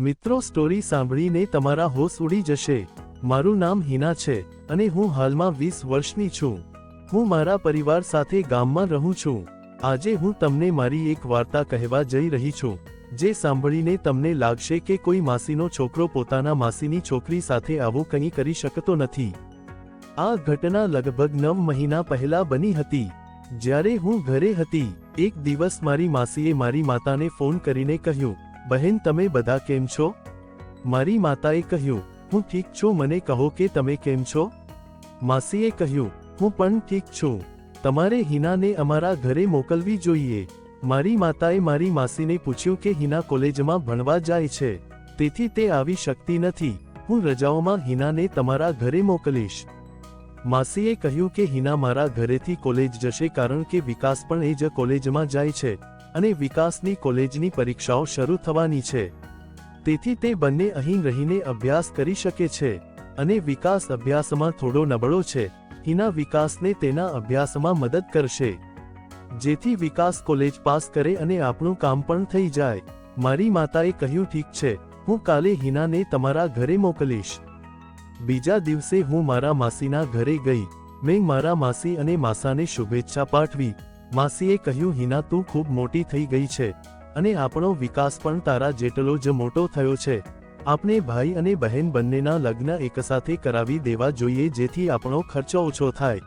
મિત્રો સ્ટોરી સાંભળીને તમારા હોશ ઉડી જશે. મારું નામ હિના છે અને હું હાલમાં વીસ વર્ષની છું. હું મારા પરિવાર સાથે ગામમાં રહું છું. આજે હું તમને મારી એક વાર્તા કહેવા જઈ રહી છું, જે સાંભળીને તમને લાગશે કે કોઈ માસીનો છોકરો પોતાના માસીની છોકરી સાથે આવું કંઈ કરી શકતો નથી. આ ઘટના લગભગ નવ મહિના પહેલા બની હતી. જ્યારે હું ઘરે હતી, એક દિવસ મારી માસીએ મારી માતાને ફોન કરીને કહ્યું બહેન, તમે બધા કેમ છો? મારી માતાએ કહ્યું, હું ઠીક છું. મને કહો કે, તમે કેમ છો? માસીએ કહ્યું, હું પણ ઠીક છું. તમારે હિનાને અમારા ઘરે મોકલવી જોઈએ. મારી માતાએ મારી માસીને પૂછ્યું કે, હિના કોલેજમાં ભણવા જાય છે. તેથી તે આવી શકતી નથી. હું રજાઓમાં હિનાને તમારા ઘરે મોકલીશ. માસીએ કહ્યું કે, હિના મારા ઘરેથી કોલેજ જશે કારણ કે વિકાસ પણ એ જ કોલેજમાં જાય છે. અને વિકાસની કોલેજની પરીક્ષાઓ શરૂ થવાની છે. તેથી તે બંને અહીં રહીને અભ્યાસ કરી શકે છે અને વિકાસ અભ્યાસમાં થોડો નબળો છે. હિના વિકાસને તેના અભ્યાસમાં મદદ કરશે. જેથી વિકાસ કોલેજ પાસ કરે અને આપણું કામ પણ થઈ જાય. મારી માતાએ કહ્યું, ઠીક છે, હું કાલે હિનાને તમારા ઘરે મોકલીશ. બીજા દિવસે હું મારા માસીના ઘરે ગઈ. મેં મારા માસી અને માસાને શુભેચ્છા પાઠવી. માસીએ કહ્યું, હિના, તું ખૂબ મોટી થઈ ગઈ છે અને આપણો વિકાસ પણ તારા જેટલો જ મોટો થયો છે. આપણે ભાઈ અને બહેન બંનેના લગ્ન એકસાથે કરાવી દેવા જોઈએ જેથી આપણો ખર્ચો ઓછો થાય.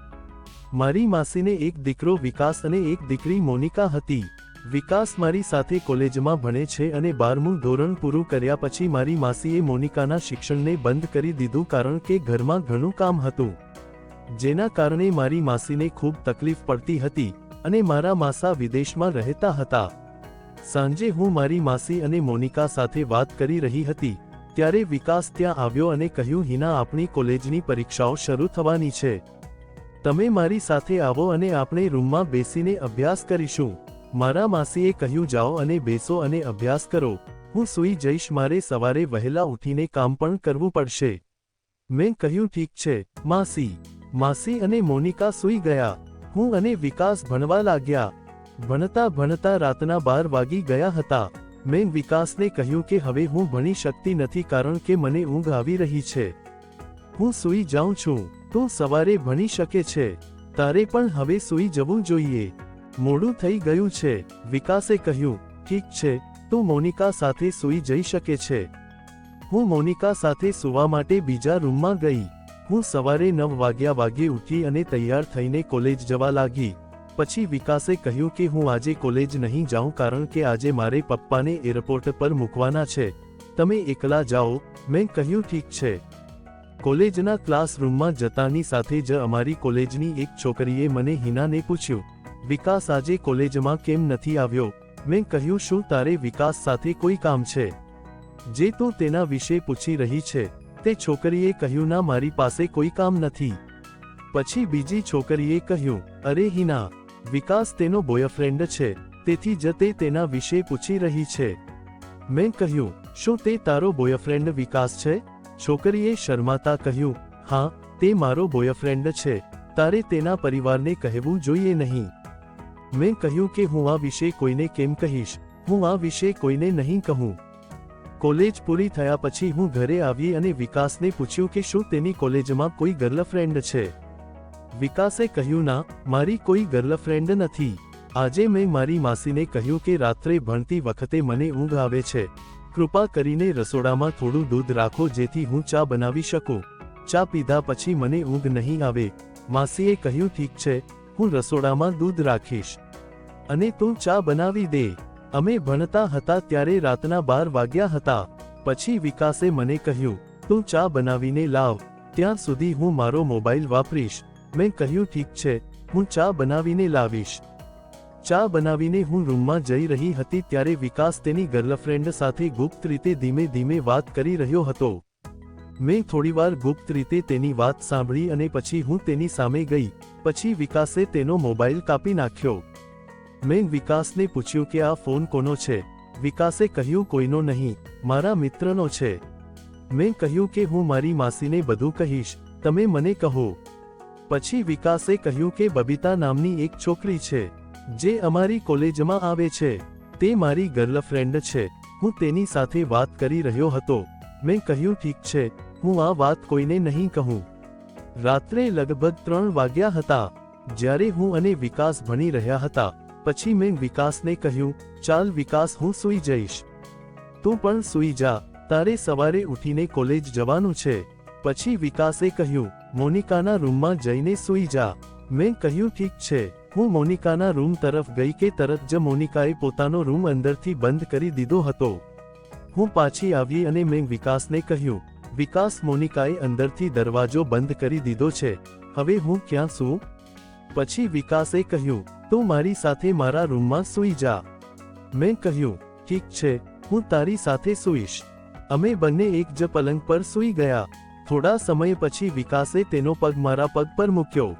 મારી માસીને એક દીકરો વિકાસ અને એક દીકરી મોનિકા હતી. વિકાસ મારી સાથે કોલેજમાં ભણે છે અને બારમું ધોરણ પૂરું કર્યા પછી મારી માસીએ મોનિકાના શિક્ષણને બંધ કરી દીધું કારણ કે ઘરમાં ઘણું કામ હતું. જેના કારણે મારી માસીને ખૂબ તકલીફ પડતી હતી. અને મારા માસા વિદેશમાં રહેતા હતા. સાંજે હું મારી માસી અને મોનિકા સાથે વાત કરી રહી હતી, ત્યારે વિકાસ ત્યાં આવ્યો અને કહ્યું, હિના, આપણી કોલેજની પરીક્ષાઓ શરૂ થવાની છે. તમે મારી સાથે આવો અને આપણે રૂમમાં બેસીને અભ્યાસ કરીશું. મારા માસીએ કહ્યું, જાઓ અને બેસો અને અભ્યાસ કરો. હું સૂઈ જઈશ, મારે સવારે વહેલા ઉઠીને કામ પણ કરવું પડશે. મેં કહ્યું, ઠીક છે, માસી. માસી અને મોનિકા સૂઈ ગયા. હું અને વિકાસ ભણવા લાગ્યા. ભણતા ભણતા રાતના બાર વાગી ગયા હતા. મેં વિકાસને કહ્યું કે હવે હું ભણી શકતી નથી કારણ કે મને ઊંઘ આવી રહી છે. હું સૂઈ જાઉં છું. તું સવારે ભણી શકે છે. તારે પણ હવે સૂઈ જવું જોઈએ. મોડું થઈ ગયું છે. વિકાસે કહ્યું, ઠીક છે. તું મોનિકા સાથે સૂઈ જઈ શકે છે. હું મોનિકા સાથે સૂવા માટે બીજા રૂમમાં ગઈ. હું સવારે નવ વાગ્યા વાગે ઉઠી અને તૈયાર થઈને કોલેજ જવા લાગી. પછી વિકાસે કહ્યું કે હું આજે કોલેજ નહીં જાઉં કારણ કે આજે મારે પપ્પાને એરપોર્ટ પર મૂકવાના છે. તમે એકલા જાઓ, મેં કહ્યું ઠીક છે. કોલેજના ક્લાસરૂમમાં જતાની સાથે જ અમારી કોલેજની એક છોકરીએ મને હિનાને પૂછ્યું, વિકાસ આજે કોલેજમાં કેમ નથી આવ્યો? મેં કહ્યું, શું તારે વિકાસ સાથે કોઈ કામ છે? જે તું તેના વિશે પૂછી રહી છે. તે છોકરીએ કહ્યું, ના, મારી પાસે કોઈ કામ નથી. પછી બીજી છોકરીએ કહ્યું, અરે હિના, વિકાસ તેનો બોયફ્રેન્ડ છે, તેથી જ તે તેના વિશે પૂછી રહી છે. મેં કહ્યું, શું તે તારો બોયફ્રેન્ડ વિકાસ છે? છોકરીએ શર્માતા કહ્યું, હા, તે મારો બોયફ્રેન્ડ છે, તારે તેના પરિવારને કહેવું જોઈએ નહીં. મેં કહ્યું કે હું આ વિશે કોઈને કેમ કહીશ, હું આ વિશે કોઈને નહીં કહું. કોલેજ પૂરી થયા પછી હું ઘરે આવી અને વિકાસને પૂછ્યું કે શું તેની કોલેજમાં કોઈ ગર્લફ્રેન્ડ છે? વિકાસે કહ્યું, ના, મારી કોઈ ગર્લફ્રેન્ડ નથી. આજે મેં મારી માસીને કહ્યું કે રાત્રે ભણતી વખતે મને ઊંઘ આવે છે. કૃપા કરીને રસોડામાં થોડું દૂધ રાખો જેથી હું ચા બનાવી શકું. ચા પીધા પછી મને ઊંઘ નહીં આવે. માસીએ કહ્યું, ઠીક છે, હું રસોડામાં દૂધ રાખીશ. અને તું ચા બનાવી દે. અમે ભણતા હતા ત્યારે રાતના બાર વાગ્યા હતા. પછી વિકાસે મને કહ્યું, તું ચા બનાવીને લાવ. ત્યાં સુધી હું મારો મોબાઈલ વાપરીશ. મેં કહ્યું, ઠીક છે, હું ચા બનાવીને લાવીશ. ચા બનાવીને હું રૂમમાં જઈ રહી હતી ત્યારે વિકાસ તેની ગર્લફ્રેન્ડ સાથે ગુપ્ત રીતે ધીમે ધીમે વાત કરી રહ્યો હતો. મેં થોડીવાર ગુપ્ત રીતે તેની વાત સાંભળી અને પછી હું તેની સામે ગઈ. પછી વિકાસે તેનો મોબાઈલ કાપી નાખ્યો. મેં વિકાસને પૂછ્યું કે આ ફોન કોનો છે? વિકાસે કહ્યું, કોઈનો નહીં, મારા મિત્રનો છે. મેં કહ્યું કે, હું મારી માસીને બધું કહીશ, તમે મને કહો. પછી વિકાસે કહ્યું કે, બબીતા નામની એક છોકરી છે, જે અમારી કોલેજમાં આવે છે, તે મારી ગર્લફ્રેન્ડ છે, હું તેની સાથે વાત કરી રહ્યો હતો. મેં કહ્યું, ઠીક છે, હું આ વાત કોઈને નહીં કહું. રાત્રે લગભગ ત્રણ વાગ્યા હતા, જ્યારે હું અને વિકાસ ભણી રહ્યા હતા. પછી મેં વિકાસને કહ્યું, ચાલ વિકાસ, હું સૂઈ જઈશ. તું પણ સૂઈ જા, તારે સવારે ઉઠીને કોલેજ જવાનું છે. પછી વિકાસે કહ્યું, મોનિકાના રૂમમાં જઈને સૂઈ જા. મેં કહ્યું, ઠીક છે. હું મોનિકાના રૂમ તરફ ગઈ કે તરત જ મોનિકાએ પોતાનો રૂમ અંદરથી બંધ કરી દીધો હતો. હું પાછી આવી અને મેં વિકાસને કહ્યું, વિકાસ મોનિકાએ અંદરથી દરવાજો બંધ કરી દીધો છે. હવે હું ક્યાં સૂં પછી વિકાસે કહ્યું તું મારી સાથે મારા રૂમમાં સૂઈ જા. મેં કહ્યું, ઠીક છે, હું તારી સાથે સૂઈશ. અમે બંને એક જ પલંગ પર સૂઈ ગયા. થોડા સમય પછી વિકાસે તેનો પગ મારા પગ પર મૂક્યો.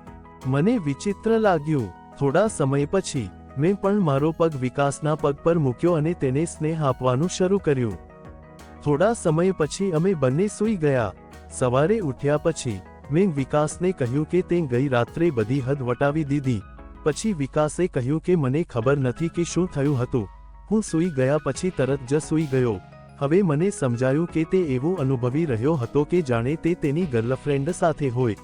મને વિચિત્ર લાગ્યું. થોડા સમય પછી, મેં પણ મારો પગ વિકાસના પગ પર મૂક્યો અને તેને સ્નેહ આપવાનું શરૂ કર્યું. થોડા સમય પછી અમે બંને સૂઈ ગયા. સવારે ઉઠ્યા પછી, મેં વિકાસને કહ્યું કે તે ગઈ રાત્રે બધી હદ વટાવી દીધી. પછી વિકાસે કહ્યું કે મને ખબર નથી કે શું થયું હતું. હું સૂઈ ગયા પછી તરત જ સૂઈ ગયો. હવે મને સમજાયું કે તે એવું અનુભવી રહ્યો હતો કે જાણે તે તેની ગર્લફ્રેન્ડ સાથે હોય.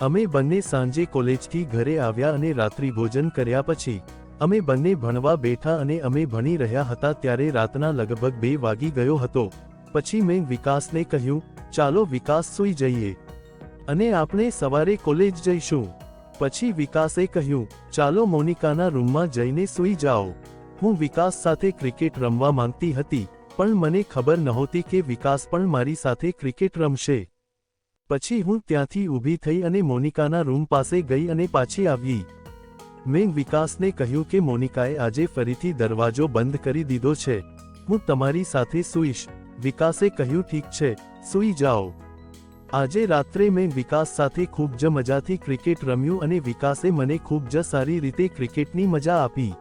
અમે બંને સાંજે કોલેજથી ઘરે આવ્યા અને રાત્રિ ભોજન કર્યા પછી, અમે બંને ભણવા બેઠા અને અમે ભણી રહ્યા હતા ત્યારે રાતના લગભગ બે વાગી ગયો હતો. પછી મેં વિકાસને કહ્યું, ચાલો વિકાસ સૂઈ જઈએ. અને આપણે સવારે કોલેજ જઈશું. પછી વિકાસે કહ્યું, ચાલો મોનિકાના રૂમમાં જઈને સૂઈ જાઓ. હું વિકાસ સાથે ક્રિકેટ રમવા માંગતી હતી, પણ મને ખબર નહોતી કે વિકાસ પણ મારી સાથે ક્રિકેટ રમશે. પછી હું ત્યાંથી ઊભી થઈ અને મોનિકાના રૂમ પાસે ગઈ અને પાછી આવી. મેં વિકાસને કહ્યું કે મોનિકાએ આજે ફરીથી દરવાજો બંધ કરી દીધો છે. હું તમારી સાથે સૂઈશ. વિકાસે કહ્યું, ઠીક છે, સૂઈ જાઓ. આજે રાત્રે મેં વિકાસ સાથે ખૂબ જ મજાથી ક્રિકેટ રમ્યું અને વિકાસે મને ખૂબ જ સારી રીતે ક્રિકેટની મજા આપી.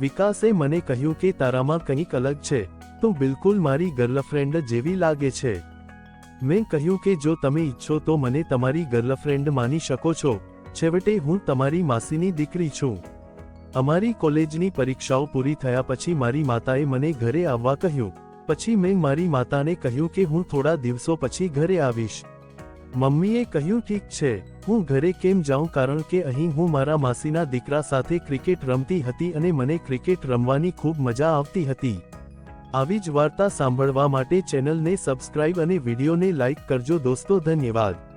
વિકાસે મને કહ્યું કે તારામાં કંઈક અલગ છે, તું બિલકુલ મારી ગર્લફ્રેન્ડ જેવી લાગે છે. મેં કહ્યું કે જો તમે ઈચ્છો તો મને તમારી ગર્લફ્રેન્ડ માની શકો છો. છેવટે હું તમારી માસીની દીકરી છું. અમારી કોલેજની પરીક્ષાઓ પૂરી થયા પછી મારી માતાએ મને ઘરે આવવા કહ્યું. પછી મેં મારી માતાને કહ્યું કે હું થોડા દિવસો પછી ઘરે આવીશ. મમ્મીએ કહ્યું, ઠીક છે, હું ઘરે કેમ જાઉં? કારણ કે અહીં હું મારા માસીના દીકરા સાથે ક્રિકેટ રમતી હતી અને મને ક્રિકેટ રમવાની ખૂબ મજા આવતી હતી. આવી જ વાર્તા સાંભળવા માટે ચેનલને સબસ્ક્રાઇબ અને વિડીયોને લાઇક કરજો દોસ્તો, ધન્યવાદ.